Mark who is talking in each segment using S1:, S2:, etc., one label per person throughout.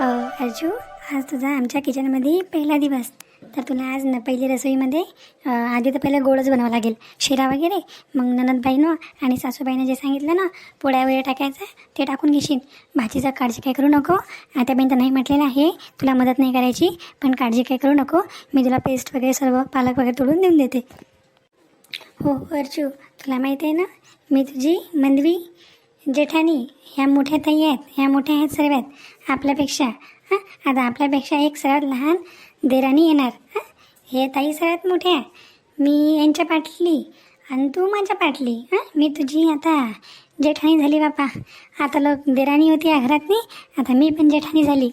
S1: अर्जू आज तुझा आमच्या किचनमध्ये पहिला दिवस. तर तुला आज न पहिली रसोईमध्ये आधी तर पहिलं गोडच बनावं लागेल. शिरा वगैरे मग ननदबाईनं आणि सासूबाईनं जे सांगितलं ना पोळ्या वगैरे टाकायचं ते टाकून घेशील. भाजीचा काळजी काय करू नको. आत्याबाईन तर नाही म्हटलेलं आहे तुला मदत नाही करायची पण काळजी काय करू नको. मी तुला पेस्ट वगैरे सर्व पालक वगैरे तोडून देऊन देते. हो अर्जू तुला माहीत आहे ना मी तुझी मंदवी जेठानी ह्या मोठ्या ताई आहेत ह्या मोठ्या आहेत सर्व आहेत. आपल्यापेक्षा हां? आता आपल्यापेक्षा एक सर्वात लहान देराणी येणार हां? हे ताई सर्वात मोठ्या मी यांच्या पाठली आणि तू माझ्या पाठली हां? मी तुझी आता जेठाणी झाली बापा. आता लोक देराणी होती या घरातनी आता मी पण जेठाणी झाली.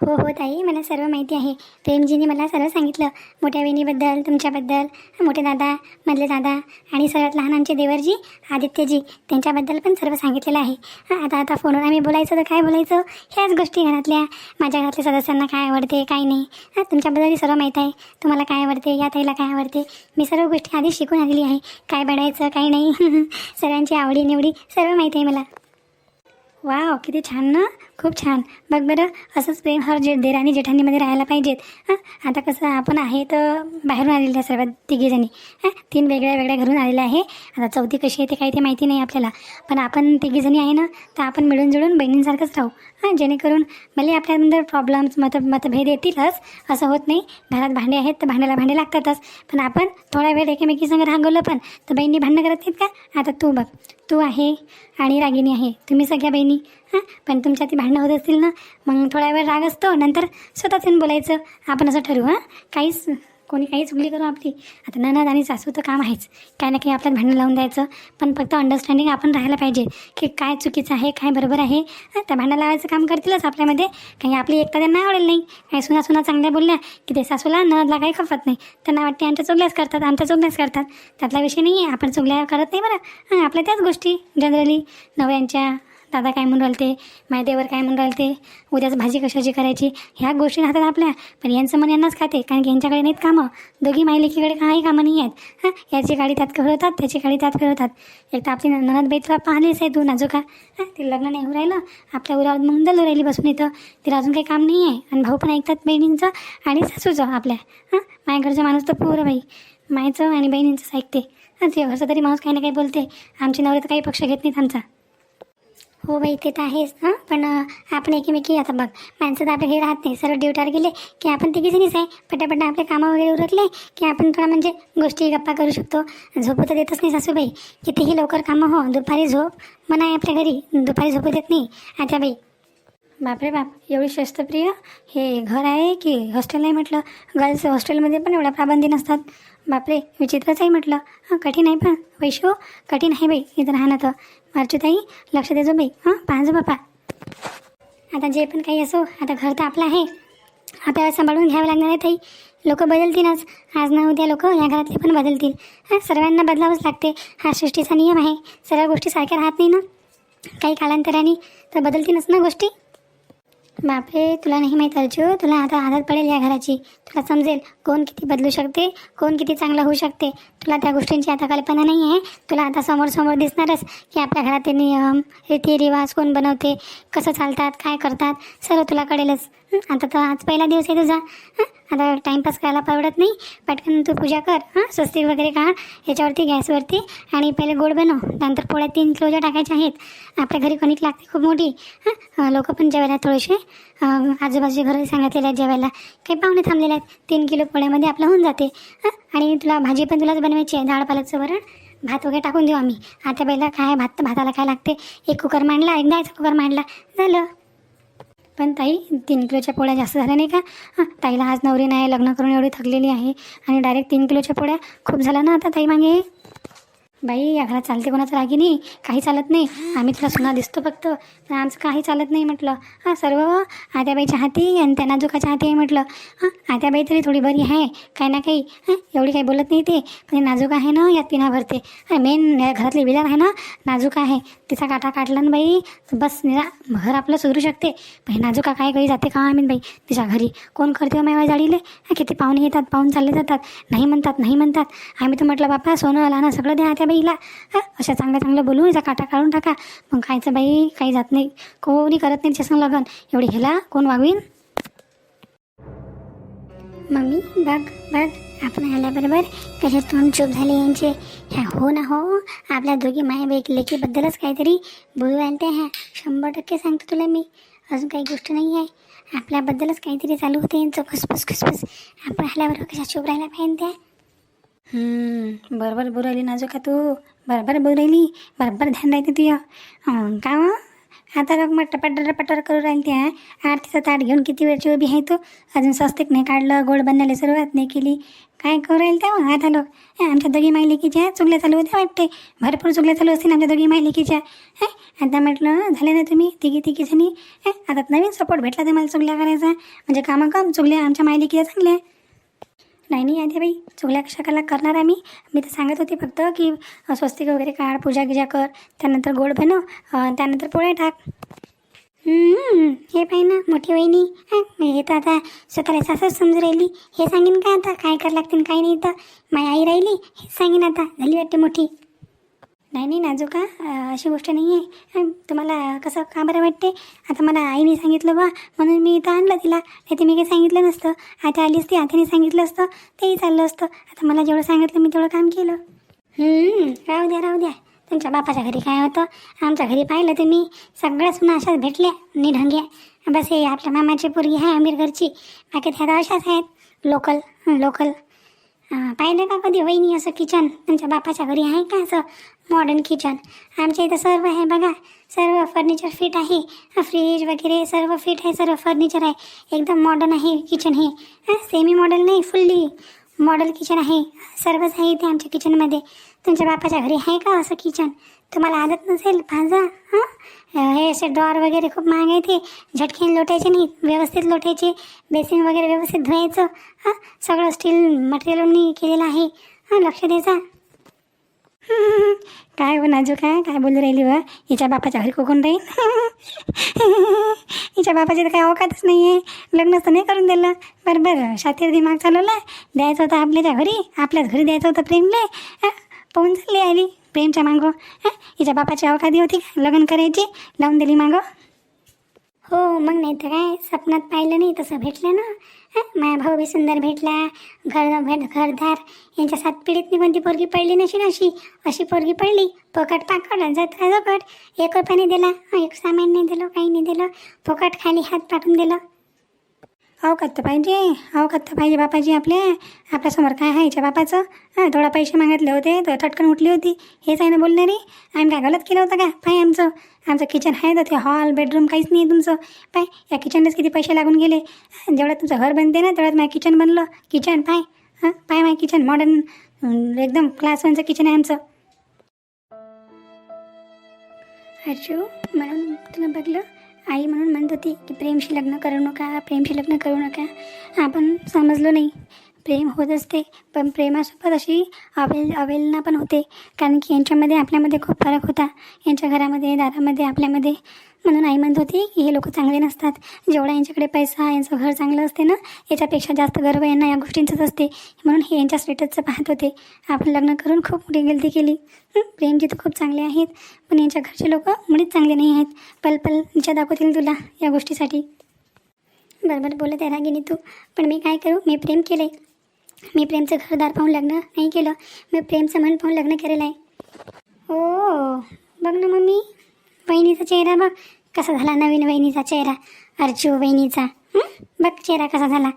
S1: हो हो ताई मला सर्व माहिती आहे. प्रेमजीने मला सर्व सांगितलं. मोठ्या वहिनीबद्दल तुमच्याबद्दल मोठे दादा मधले दादा आणि सर्वात लहान आमचे देवरजी आदित्यजी त्यांच्याबद्दल पण सर्व सांगितलेलं आहे. आता आता फोनवर आम्ही बोलायचं तर काय बोलायचं? ह्याच गोष्टी घरातल्या. माझ्या घरातल्या सदस्यांना काय आवडते काय नाही. तुमच्याबद्दल तुमच्याबद्दलही सर्व माहीत आहे. तुम्हाला काय आवडते या ताईला काय आवडते? मी सर्व गोष्टी आधी शिकून आलेली आहे. काय बडायचं काय नाही? सर्वांची आवडी निवडी सर्व माहीत आहे मला. वाव किती छान ना? खूप छान. बघ बरं असंच प्रेम हर जे देराणी जेठानीमध्ये राहायला पाहिजेत. हां? आता कसं आपण आहे तर बाहेरून आलेल्या सर्व तिघीजणी. हां? तीन वेगळ्या वेगळ्या घरून आलेल्या आहे. आता चौथी कशी आहे ते काही ते माहिती नाही आपल्याला. पण आपण तिघीजणी आहे ना तर आपण मिळून जुळून बहिणींसारखंच राहू. हां? जेणेकरून भले आपल्यानंतर प्रॉब्लेम्स मत मतभेद येतीलच. असं होत नाही. घरात भांडे आहेत तर भांड्याला भांडे लागतातच. पण आपण थोडा वेळ एकमेकीसंग रांगवलं पण. तर बहिणी भांडणं करत नाहीत का? आता तू बघ. तू आहे आणि रागिनी आहे. तुम्ही सगळ्या बहिणी. हां? पण तुमच्या ती भांडणं होत असतील ना मग थोडा वेळ राग असतो नंतर स्वतःच येऊन बोलायचं. आपण असं ठरवू हां? काहीच कोणी काही चुकली करू आपली. आता ननद आणि सासू तर काम आहेच. काय ना काही आपल्यात भांडणं लावून द्यायचं. पण फक्त अंडरस्टँडिंग आपण राहायला पाहिजे की काय चुकीचं आहे काय बरोबर आहे. त्या भांडणं लावायचं काम करतीलच आपल्यामध्ये. काही आपली एकटा त्यांना आवडेल नाही. काही सुना सुना चांगल्या बोलल्या की ते सासूला ननदला काही खपत नाही. त्यांना वाटते आमच्या चुगल्याच करतात आमच्या चुगल्याच करतात. त्यातला विषय नाही आहे आपण चुगल्या करत नाही बरं. हां आपल्या त्याच गोष्टी जनरली नवऱ्यांच्या दादा काय म्हणून राहते मायदेवर देवर काय म्हणून राहिलते? उद्याच भाजी कशाची करायची? ह्या गोष्टी राहतात आपल्या. पण यांचं मन यांनाच खाते कारण की यांच्याकडे नाहीत कामं. दोघी मायलेकीकडे काही कामं नाही आहेत. हां? याची गाडी त्यात खेळवतात त्याची गाडी त्यात खेळवतात एक तर आपली ननद बाई तुला पाहिलीच आहे तू नाजूका हां. ते लग्न नाही होऊ राहिलं. आपल्या उरावर मग राहिली बसून इथं. तिला अजून काही काम नाही आहे. आणि भाऊ पण ऐकतात बहिणींचं आणि सासूचं आपल्या. हां? माझ्याकडचा माणूस तर पोरं बाई. मायचं आणि बहिणींचंच ऐकते. हां? ते घरचं तरी माणूस काही ना काही बोलते. आमची नवरे तर काही पक्ष घेत नाहीत आमचा. हो बाई ते तर आहेच हां. पण आपण एकमेकी आता बघ. माणसं तर आपल्या घरी राहत नाही. सर्व ड्युटीवर गेले की आपण तिघीजणीच आहे. पटापट आपले कामं वगैरे उरकले की आपण थोडा म्हणजे गोष्टी गप्पा करू शकतो. झोपू तर देतच नाही सासूबाई. कितीही लवकर कामं हो दुपारी झोप. म्हणा आहे आपल्या घरी दुपारी झोपू देत नाही. आता बाई बापरे बाप एवढी शस्त्रप्रिय हे घर आहे की हॉस्टेल आहे म्हटलं? गर्ल्स हॉस्टेलमध्ये पण एवढ्या पाबंदी नसतात. बापरे विचित्रच आहे म्हटलं. हां कठीण आहे पण. वैशो कठीण आहे बाई इथं राहणं तर. मार्चूताई लक्ष देजो बाई. हां पाहजो बापा. आता जे पण काही असो आता घर तर आपलं आहे. आपल्याला सांभाळून घ्यावं लागणार आहे ताई. लोक बदलतीलच. आज ना उद्या लोक या घरातले पण बदलतील. हां सर्वांना बदलावंच लागते. हा सृष्टीचा नियम आहे. सर्व गोष्टी सारख्या राहत नाही ना. काही कालांतराने तर बदलतीलच ना गोष्टी? बापरे तुला नाही माहीत अर्जू? तुला आता आदत पडेल या घराची. तुला समजेल कोण किती बदलू शकते कोण किती चांगलं होऊ शकते. तुला त्या गोष्टींची आता कल्पना नाही आहे तुला आता समोर समोर दिसणारच की आपल्या घरातले नियम रीतिरिवाज कोण बनवते कसं चालतात काय करतात सर्व तुला कळेलच. आता तर आज पहिला दिवस आहे तुझा. हां? आता टाईमपास करायला परवडत नाही. पटकन तू पूजा कर. हां? स्वस्तिक वगैरे काढ. याच्यावरती गॅसवरती. आणि पहिले गोड बनव. नंतर पोळ्या तीन किलोच्या टाकायच्या आहेत. आपल्या घरी कणिक लागते खूप मोठी. हां? लोक पण जेवायला थोडेसे. आजूबाजूचे घर सांगितलेले आहेत जेवायला. काही पाहुणे थांबलेले आहेत. तीन किलो पोळ्यामध्ये आपलं होऊन जाते. हां? आणि तुला भाजी पण तुलाच बनवायची आहे. डाळ पालकचं वरण. भात वगैरे टाकून देऊ आम्ही. आता पहिला काय भात भाताला काय लागते? एक कुकर मांडला. एक द्यायचा कुकर मांडला. झालं. पण ताई तीन किलोच्या पोळ्या जास्त झाल्या नाही का? हां ताईला आज नवरी नाही लग्न करून एवढी थकलेली आहे. आणि डायरेक्ट तीन किलोच्या पोळ्या खूप झाल्या ना आता ताई मागे? बाई या घरात चालते कोणाचं रागी नाही काही चालत नाही. आम्ही तुला सुना दिसतो फक्त. पण आमचं काही चालत नाही म्हटलं. हां सर्व आत्याबाईच्या हाती आणि त्या नाजुकाच्या हाती आहे म्हटलं. हां आत्याबाई तरी थोडी बरी आहे. काही ना काही हां एवढी काही बोलत नाही ते. पण नाजूक आहे ना यात पिना भरते मेन या घरातली विलार आहे ना नाजूक आहे. तिचा काटा काढला ना बाई बस निरा घर आपलं सुधरू शकते. पण हे नाजुका काय काही जाते का आम्ही बाई? तिच्या घरी. कोण करते मायवा जाडीले हां, किती पाहुणे येतात पाहून चालले जातात. नाही म्हणतात नाही म्हणतात. आम्ही तर म्हटलं बापा सोनं आला ना सगळं द्या त्या बाईला. हां अशा चांगलं चांगलं बोलून हिचा काटा काढून टाका. मग खायचं बाई काही जात नाही. कोणी करत नाही तिच्या लगन. लग्न एवढी ह्याला कोण वागवीन? मम्मी बघ बघ आपण आल्याबरोबर कसे तोंड चूप झाले यांचे. ह्या हो ना हो आपल्या दोघी माय लेकीबद्दलच काहीतरी बोलू आणते ह्या. शंभर टक्के सांगतो तुला मी. अजून काही गोष्ट नाही आहे. आपल्याबद्दलच काहीतरी चालू होते यांचं खुसफुस खुसफुस आपण आल्याबरोबर कशा चूप राहायला पाहिजे त्या? बरोबर बोलू राहिली नाजू का तू? बरोबर बोलू राहिली बरोबर ध्यान राहते तुझं. का हो? आता बघ मग टपाटर पटर करू राहील त्या आरतीचा ताट घेऊन किती वेळची उभी आहे तू? अजून स्वस्तिक नाही काढलं गोड बनवायला सुरुवात नाही केली. काय करू राहील त्या आता लोक हे, आमच्या दोघी मायलेकीच्या चुगल्या चालू होत्या वाटते. भरपूर चुगल्या चालू असतील आमच्या दोघी मायलेकीच्या. हे आता म्हटलं झाले ना तुम्ही तिघी तिघी जणी? हे आता नवीन सपोर्ट भेटला तुम्हाला चुगल्या करायचा? म्हणजे कामं कम चुगल्या आमच्या मायलेकीच्या चांगल्या? नाही नाही आहे बाई चुगल्या कशा करणार आम्ही? मी तर सांगत होते फक्त की स्वस्तिक वगैरे काढ पूजा गिजा कर त्यानंतर गोड बनव त्यानंतर पोळ्या टाक. हे पाहि ना मोठी वहिनी. हां हे तर आता स्वतःला सासच समजू राहिली. हे सांगेन का आता? काय करावं लागतील काय नाही तर? माझी आई राहिली हे सांगेन आता. झाली वाटते मोठी. नाही नाही नाजूका अशी गोष्ट नाही आहे. तुम्हाला कसं का बरं वाटते? आता मला आईने सांगितलं बा म्हणून मी इथं आणलं तिला. नाही तर मी काही सांगितलं नसतं. आता आली असती आत्याने सांगितलं असतं. तेही चाललं असतं. आता मला जेवढं सांगितलं मी तेवढं काम केलं. राहू द्या राहू द्या. तुमच्या बापाच्या घरी काय होतं? आमच्या घरी पाहिलं तुम्ही. सगळ्या सुना अशाच भेटल्या निढंग्या. बस हे आपल्या मामाची पोरगी आहे आमिर घरची. बाकी त्या अशाच आहेत. Local local. पाहिलं का कधी वहिनी असं किचन? तुमच्या बापाच्या घरी आहे का असं? Modern kitchen. आमच्या इथं सर्व आहे बघा. सर्व फर्निचर फिट आहे. फ्रीज वगैरे सर्व फिट आहे. सर्व फर्निचर आहे. एकदम मॉडर्न आहे किचन हे. सेमी मॉडल नाही फुल्ली मॉडल किचन आहे. सर्वच आहे इथे आमच्या किचनमध्ये तुमच्या बापाच्या घरी आहे का असं किचन तुम्हाला आदत नसेल? भाजा हां? हे असे ड्रॉर वगैरे खूप महाग आहे ते. झटकेन लोटायचे नाही व्यवस्थित लोटायचे. बेसिन वगैरे व्यवस्थित धुवायचं. हां सगळं स्टील मटेरियलनी केलेलं आहे. हां लक्ष द्यायचा. काय हो नाजू काय काय बोलू राहिली व हिच्या बापाच्या घरी कोकून राहील? हिच्या बापाची तर काय अवकातच नाही आहे लग्नच तर नाही करून दिलं. बरं बरं. शातीर दिमाग चालवला. द्यायचं होतं आपल्याच्या घरी. आपल्याच घरी द्यायचं होतं प्रेमले. पाहून चालली आली प्रेमच्या मागं. हिच्या बापाची अवकादी होती का? लग्न करायची? लावून दिली मागं. हो मग नाही तर काय? सपनात पाहिलं नाही तसं भेटलं ना. माझा भाऊ बी सुंदर भेटला. घर भेट घरदार. यांच्या सात पिढीतनी कोणती पोरगी पडली नशी अशी. अशी पोरगी पडली पोकट पाकट जात जोकट एक रुपया नाही दिला एक सामान नाही दिलं काही नाही दिलं. फुकट खाली हात पाठवून दिलं. अवकात तर पाहिजे अवकात तर पाहिजे बापाजी आपल्या आपल्यासमोर काय आहे याच्या बापाचं? हां थोडा पैसे मागितले होते तर थटकन उठली होती. हेच आहे ना बोलणारी? आम्ही काय गलत केलं होतं का पाय आमचं. आमचं किचन आहे तर ते हॉल बेडरूम काहीच नाही आहे तुमचं. पाय या किचनलाच किती पैसे लागून गेले. जेवढं तुमचं घर बनते ना तेवढ्यात माझं किचन बनलं. किचन पाय. हां पाय माझं किचन मॉडर्न एकदम क्लास वनचं किचन आहे आमचं. अर्जू म्हणून तुला बघलं? आई म्हणून म्हणत होती की प्रेमशी लग्न करू नका प्रेमशी लग्न करू नका. आपण समजलो नाही. प्रेम होत असते पण प्रेमासोबत अशी अवेल अवेलना पण होते. कारण की यांच्यामध्ये आपल्यामध्ये खूप फरक होता. यांच्या घरामध्ये दारामध्ये आपल्यामध्ये. म्हणून आई म्हणत होती की हे लोक चांगले नसतात. जेवढा यांच्याकडे पैसा यांचं घर चांगलं असते ना याच्यापेक्षा जास्त गर्व यांना या गोष्टींचंच असते. म्हणून हे यांच्या स्टेटसचं पाहत होते. आपण लग्न करून खूप मोठी गलती केली. प्रेमजी तर खूप चांगले आहेत पण यांच्या घरचे लोक मुळीच चांगले नाही आहेत. पल पल निच्या दाखवतील तुला या गोष्टीसाठी. बरोबर बोलत आहे रागिनी तू. पण मी काय करू? मी प्रेम केले मी प्रेमचं घरदार पाहून लग्न नाही केलं. मी प्रेमचं मन पाहून लग्न केलेलं आहे. ओ बघ ना मम्मी. बहिणीचा चेहरा बघ. कसा झाला नवीन वहिनीचा चेहरा? अर्जू वहिनीचा. बघ चेहरा कसा झाला.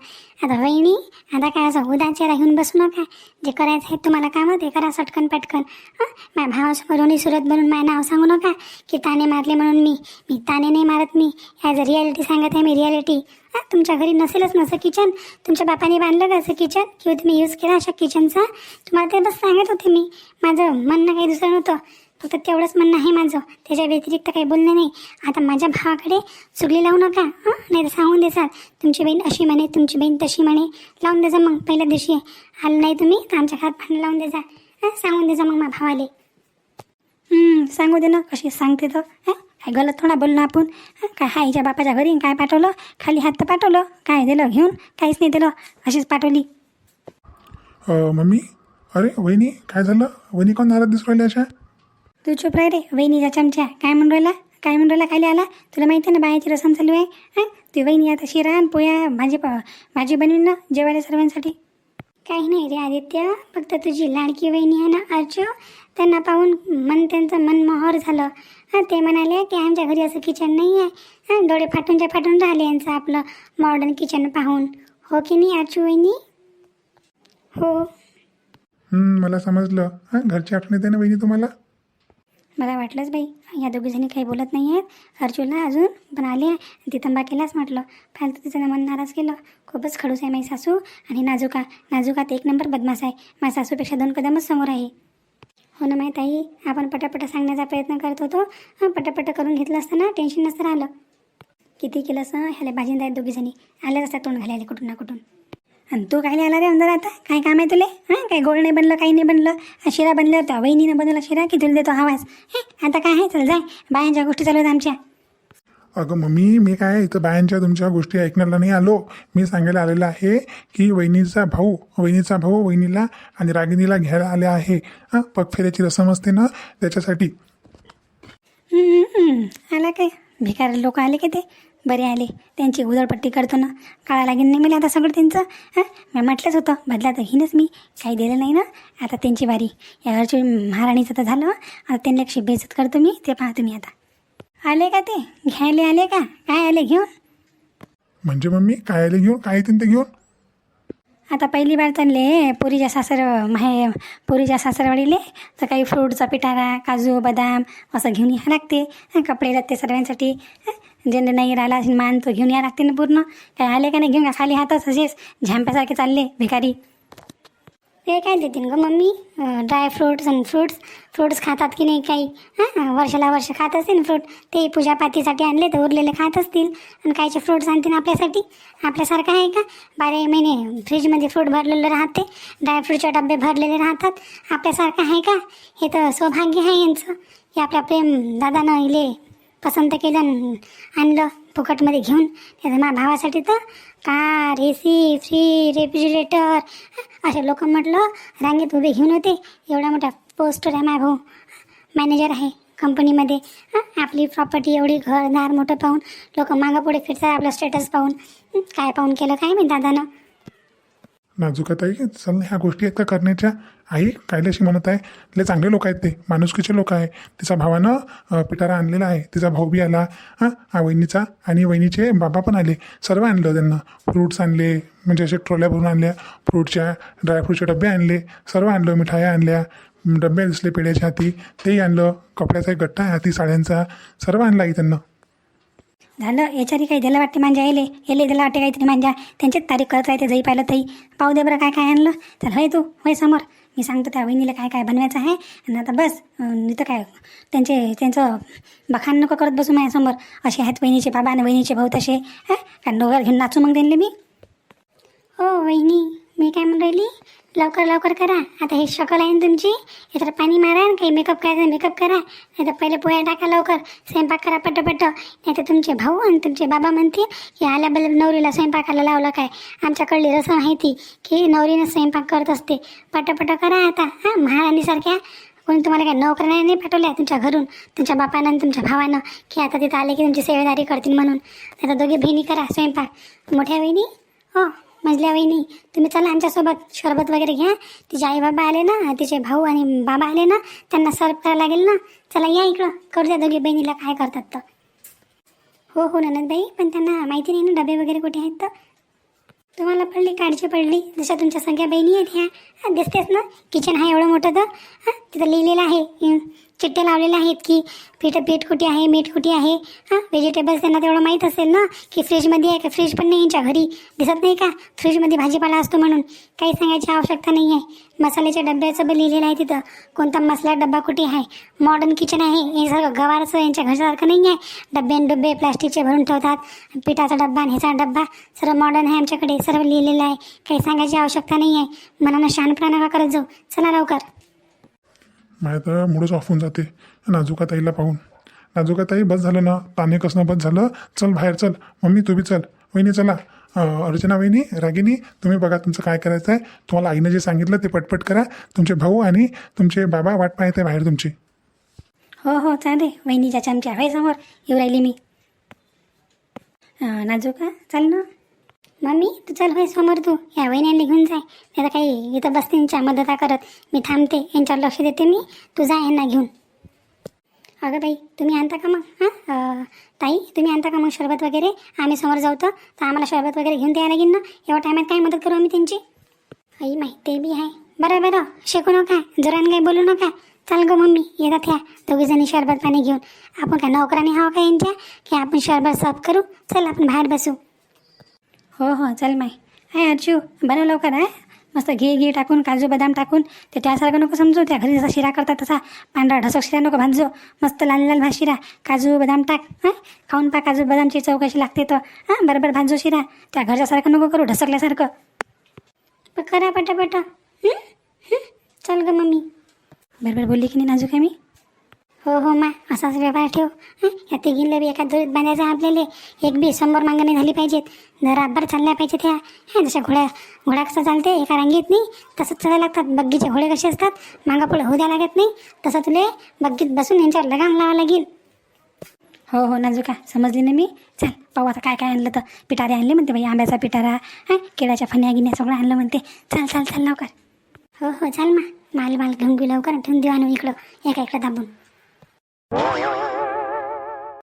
S1: आता वहिनी आता काय असं उदा चेहरा घेऊन बसू नका. जे करायचं आहे तुम्हाला कामं ते करा सटकन पटकन. हां? माझ्या भावासमोरून सुरत बनून माझं नाव सांगू नका. की ताने मारले म्हणून मी. मी ताने नाही मारत मी. ॲज अ रियालिटी सांगत आहे मी रियालिटी. हां? तुमच्या घरी नसेलच नसं किचन? तुमच्या बापाने बांधलं का असं किचन? किंवा तुम्ही यूज केला अशा किचनचा तुम्हाला ते बस सांगत होते मी. माझं म्हणणं काही दुसरं नव्हतं. फक्त तेवढंच म्हणणं आहे माझं. त्याच्या व्यतिरिक्त काही बोलणं नाही. आता माझ्या भावाकडे चुगली लावू नका हां? नाही तर सांगून देसाल. तुमची बहीण अशी म्हणे तुमची बहीण तशी म्हणे. लावून देजा मग पहिल्या दिवशी. आलं नाही तुम्ही तर आमच्या घरात भांडण लावून देजा. हां? सांगून देजा मग माझ्या भावाले. सांगू दे ना कशी सांगते तर. हं? काय गलत थोडा बोलणं आपण. काय हा हिच्या बापाच्या घरी काय पाठवलं? खाली हात तर पाठवलं. काय दिलं घेऊन? काहीच नाही दिलं. अशीच पाठवली.
S2: मम्मी? अरे वहिनी काय झालं? वहिनी कोण नाराज दिसू राहिली अशा?
S1: तू चुप राह रे. वहिनीचा चमच्या काय म्हणून राहिला? काय म्हणून राहिला? खाली आला. तुला माहिती आहे ना बायाची रसम चालू आहे? हां? तू वहिनी आता शिरा आणि पोया भाजी पा भाजी बनवीन ना जेवायला सर्वांसाठी. काही नाही रे आदित्य. फक्त तुझी लाडकी वहिनी आहे ना अर्चू त्यांना पाहून मन त्यांचं मन मोहर झालं. हां ते म्हणाले की आमच्या घरी असं किचन नाही आहे. हां डोळे फाटूनच्या फाटून राहिले यांचं आपलं मॉडर्न किचन पाहून. हो की नाही अर्चू वहिनी? हो.
S2: मला समजलं. हां घरची आठवण येते ना वहिनी तुम्हाला?
S1: मला वाटलंच बाई या दोघीजणी काही बोलत नाही आहेत. अर्जुनला अजून पण आले ती तंबा केलाच म्हटलं. फालतू तिचं मन नाराज केलं. खूपच खडूस आहे माझी सासू. आणि नाजुका नाजुकात एक नंबर बदमाश आहे. माझ्या सासूपेक्षा दोन कदमच समोर आहे. हो ना माहीत आई आपण पटापट सांगण्याचा प्रयत्न करत होतो. पटापट करून घेतलं असतं ना टेन्शन नसतं राहिलं. किती केलं असं ह्याला बाजींदा आहेत दोघीजणी. आल्याच असतात तोंड घालायला कुठून ना कुठून. आणि तू काय आला रे अंदर आता काय काम आहे तुले? हां? काय गोड नाही बनलं काही नाही बनलं? शिरा बनलं होता वहिनीनं बनवला शिरा की तुला देतो हवाच हे आता काय आहे? चल जाय बायांच्या गोष्टी चालू आहेत आमच्या.
S2: अगं मम्मी मी काय इथं बायांच्या तुमच्या गोष्टी ऐकण्याला नाही आलो. मी सांगायला आलेलं आहे की वहिनीचा भाऊ वहिनीचा भाऊ वहिनीला आणि रागिनीला घ्यायला आले आहे. हां पगफेऱ्याची रसम असते ना त्याच्यासाठी.
S1: आला काय? भिकार लोक आले की ते? बरे आले. त्यांची उधळपट्टी करतो ना काळा लागेल नाही मला आता सगळं त्यांचं हां? मी म्हटलंच होतं बदला तर घेईनच मी. काही दिलं नाही ना? आता त्यांची वारी. या घरची महाराणीचं तर झालं आता त्यांना कशी बेजत करतो मी ते पहा तुम्ही आता. आले का ते? घ्यायला आले का? काय आले घेऊन?
S2: म्हणजे मम्मी काय आले घेऊन? काय येतील ते घेऊन?
S1: आता पहिली बार चालले पुरीच्या सासर माहे पुरीच्या सासरवाडीले. तर काही फ्रूटचा पिटारा काजू बदाम असं घेऊन या लागते कपडे लागते सर्वांसाठी ज्यांना नाही राहिला असेल मान तो घेऊन या लागते ना पूर्ण. काय आले का नाही घेऊन का खाली हातच असेच. झॅम्प्यासारखे चालले भिकारी. ते काय देतील ग मम्मी? ड्राय फ्रूट्स आणि फ्रूट्स फ्रूट्स खातात की नाही काही? हां? वर्षाला वर्ष खात असतील फ्रूट ते पूजापातीसाठी आणले तर उरलेले खात असतील. आणि काहीचे फ्रूट्स आणतील आपल्यासाठी? आपल्यासारखं आहे का? बारा महिने फ्रीजमध्ये फ्रूट भरलेलं राहते. ड्रायफ्रूटचे डबे भरलेले राहतात. आपल्यासारखं आहे का? हे तर सौभाग्य आहे यांचं. हे आपल्या प्रेम दादानं इले पसंत केलं आणि आणलं फुकटमध्ये घेऊन. त्याचं मा भावासाठी तर car A C free refrigerator असे लोक म्हटलं रांगेत उभे घेऊन होते. एवढा मोठा पोस्टर आहे माझा भाऊ. मॅनेजर आहे कंपनीमध्ये. आपली प्रॉपर्टी एवढी घरदार मोठं पाहून लोक मागं पुढे फिरतात आपलं स्टेटस पाहून. काय पाहून केलं काय मी दादानं?
S2: नाजुकाताई चल ह्या गोष्टी आहेत करण्याच्या आई कायल्याशी म्हणत आहे. लय चांगले लोक आहेत ते माणुसकीचे लोक आहे. तिचा भावानं पिटारा आणलेला आहे. तिचा भाऊ बी आला. हां वहिनीचा आणि वहिनीचे बाबा पण आले. सर्व आणलं त्यांना. फ्रूट्स आणले म्हणजे असे ट्रोल्या भरून आणल्या. फ्रूटच्या ड्रायफ्रूटचे डबे आणले. सर्व आणलं मिठाया आणल्या. डबे दिसले पेढ्याच्या हाती. तेही आणलं. कपड्याचा एक गट्टा आहे हाती साड्यांचा. सर्व आणला आई त्यांना.
S1: झालं. याच्यारी काही दिलं वाटते मांजा याले येले दिलं वाटते काहीतरी मांजा. त्यांचीच तारीख करत राहते जई पाहिलं तरी. पाहू दे बरं काय काय आणलं. चल होय तू. होय समोर. मी सांगतो त्या वहिनीला काय काय बनवायचं आहे. आणि आता बस नाही तर काय त्यांचे त्यांचं बखान नको करत बसू माझ्यासमोर असे आहेत वहिनीचे बाबा आणि वहिनीचे भाऊ तसे. हां? का डोगर घेऊन नाचू मग त्यांनी मी? हो वहिनी. मी काय म्हणून राहिली? लवकर लवकर करा. आता हे शकल आहे ना तुमची. याच्यावर पाणी मारा आणि काही मेकअप करायचं मेकअप करा. नाही तर पहिले पोया टाका लवकर. स्वयंपाक करा पटपट. नाही तर तुमचे भाऊ आणि तुमचे बाबा म्हणतील की आल्याबल नवरीला स्वयंपाकाला लावलं काय? आमच्याकडली रसम आहे ती की नवरीनं स्वयंपाक करत असते. पटपट करा आता. हां महाराणीसारख्या कोणी तुम्हाला काय नोकऱ्या नाही पाठवल्या तुमच्या घरून? तुमच्या बापानं आणि तुमच्या भावानं? की आता तिथं आले की तुमची सेवेदारी करतील म्हणून? नाही तर दोघे बहिणी करा स्वयंपाक. मोठ्या बहिणी? हो. मजल्या वहिनी तुम्ही चला आमच्यासोबत शरबत वगैरे घ्या. तिचे आई बाबा आले ना तिचे भाऊ आणि बाबा आले ना त्यांना सर्व करायला लागेल ना. चला या इकडं करू द्या दोघी बहिणीला काय करतात तर. हो हो ननदबाई पण त्यांना माहिती नाही ना डबे वगैरे कुठे आहेत तर. तुम्हाला पडली काळजी पडली. जशा तुमच्या सगळ्या बहिणी आहेत ह्या. दिसतेच ना किचन आहे एवढं मोठं तर. हां तिथं लिहिलेलं आहे. चिठ्ठ्या लावलेल्या आहेत की पीठ पीठ कुठे आहे मीठ कुठे आहे? हां. व्हेजिटेबल्स त्यांना तेवढं माहीत असेल ना की फ्रीजमध्ये आहे का? फ्रीज पण नाही यांच्या घरी. दिसत नाही का? फ्रीजमध्ये भाजीपाला असतो म्हणून. काही सांगायची आवश्यकता नाही आहे. मसाल्याच्या डब्याचं पण लिहिलेलं आहे तिथं. कोणता मसाला डब्बा कुठे आहे? मॉडर्न किचन आहे. हे सगळं गवारचं यांच्या घरसारखं नाही आहे. डब्बे आणि डब्बे प्लास्टिकचे भरून ठेवतात. पिठाचा डब्बा आणि ह्याचा डब्बा. सर्व मॉडर्न आहे आमच्याकडे. सर्व लिहिलेलं आहे. काही सांगायची आवश्यकता नाही आहे. मनानं शहाणपणा नका करत जाऊ. चला लवकर.
S2: माझ्या तर मूडच ऑफ होऊन जाते. नाजुकाताईला पाहून. नाजुकाताई बस झालं ना? ताने कसणं बस झालं? चल बाहेर चल. मम्मी तू बी चल. वहिनी चला. अर्चना वहिनी रागिनी तुम्ही बघा तुमचं काय करायचं आहे तुम्हाला आईनं जे सांगितलं ते पटपट करा. तुमचे भाऊ आणि तुमचे बाबा वाट पाहत आहे बाहेर तुमची.
S1: हो हो चालते वहिनीच्या चमच्या होय समोर येऊ राहिली मी. अं, नाजू का चाल ना. मम्मी तू चल होय समोर तू. या वहिन्यांनी घेऊन जाय. नाही तर काही इथं बसतींच्या मदता करत मी थांबते. यांच्यावर लक्ष देते मी. तू जा यांना घेऊन. अगं बाई तुम्ही आणता का मग? हां? ताई तुम्ही आणता का मग शरबत वगैरे? आम्ही समोर जाऊ तर आम्हाला शरबत वगैरे घेऊन द्यायला लागेल ना? एवढ्या टायमात काय मदत करू आम्ही त्यांची? आई माही ते बी आहे. बरं बरं. शिकू नका. जोरान काही बोलू नका. चाल गं मम्मी येतात ह्या. दोघीजणी शरबत पाणी घेऊन. आपण काय नोकराने हवं का यांच्या? की आपण शरबत सर्व करू? चल आपण बाहेर बसू. हो हो चल माय. आहे अर्जू बनव लवकर आहे मस्त घे घे टाकून काजू बदाम टाकून ते त्यासारखं नको समजू त्या घरी जसा शिरा करतात तसा. पांढरा ढसक शिरा नको भाजो. मस्त लाल लाल भात शिरा. काजू बदाम टाक हां. खाऊन पा काजू बदामची चव कशी लागते तर. हां बरोबर भाजो शिरा. त्या घरच्यासारखं नको करू ढसकल्यासारखं. करा पटापट. चल ग मम्मी. बरोबर बोलली की नाही नाजूक आहे मी? हो हो मा असाच व्यवहार ठेव. या तिघींना बी एका दोरीत बांधायचं आपल्याला. एक बी समोर मागणी झाली पाहिजेत. जरा अब्बर चालल्या पाहिजेत ह्या ह्या जशा घोड्या घोडा कसं चालते एका रांगेत नाही तसंच चालायला लागतात. बग्गीचे घोडे कसे असतात मागं पुढे होऊ द्या लागत नाही. तसं तुले बग्गीत बसून यांच्यावर लगाम लावा लागेल. हो हो नाजुका समजली ना मी? चल पाहू आता काय काय आणलं तर. पिटारे आणले म्हणते बाई आंब्याचा पिटारा हां केळ्याच्या फण्या गिन्या सगळं आणलं म्हणते. चल चल चल लवकर. हो हो चाल मा. माल माल घेऊन घेऊ लवकर ठेवून देऊ आणू इकडं. एका इकडं दाबून. Música